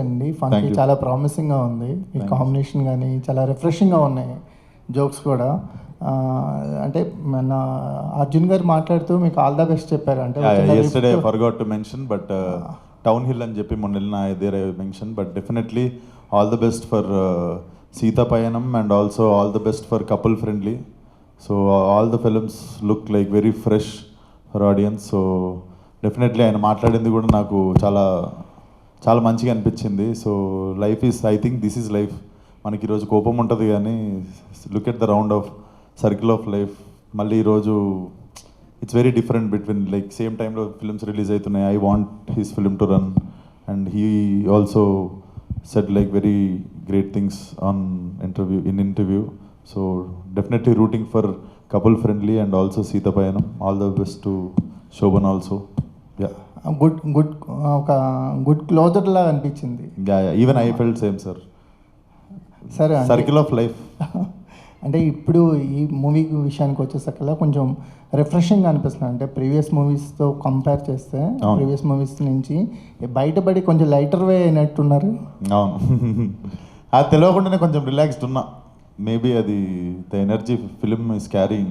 అండి. ఫంకీ. చాలా ప్రామిసింగ్గా ఉంది. ఈ. కాంబినేషన్ కానీ చాలా రిఫ్రెషింగ్గా ఉన్నాయి జోక్స్ కూడా. అంటే మన అర్జున్ గారు మాట్లాడుతూ మీకు ఆల్ ద బెస్ట్ చెప్పారు. అంటే yesterday forgot to mention but town hill అని చెప్పి మొన్న వెళ్ళిన mention but definitely all the best for Seetha Payanam and also all the best for couple friendly so all the films look like very fresh for audience so definitely ఆయన మాట్లాడింది కూడా నాకు చాలా చాలా మంచిగా అనిపించింది. So life is I think this is life. మనకి ఈరోజు కోపం ఉంటుంది కానీ look at the round of circle of life. మళ్ళీ ఈరోజు it's very different between like same టైంలో ఫిల్మ్స్ రిలీజ్ అవుతున్నాయి I want his film to run. And he also said like very great things on interview in interview. So definitely rooting for couple friendly and also Seethapayanam. All the best to Sobhan also. Yeah. Good good ఒక good closure లాగా అనిపించింది. Even I felt same sir సరే circle of life అంటే ఇప్పుడు ఈ movie విషయానికి వచ్చేసరికల్లా కొంచెం రిఫ్రెషింగ్ అనిపిస్తుంది. అంటే ప్రీవియస్ మూవీస్తో కంపేర్ చేస్తే. ప్రీవియస్ మూవీస్ నుంచి బయటపడి కొంచెం లైటర్ వే అయినట్టున్నారు. అవును. అది తెలియకుండానే కొంచెం రిలాక్స్డ్ ఉన్నా. మేబీ అది the energy film is carrying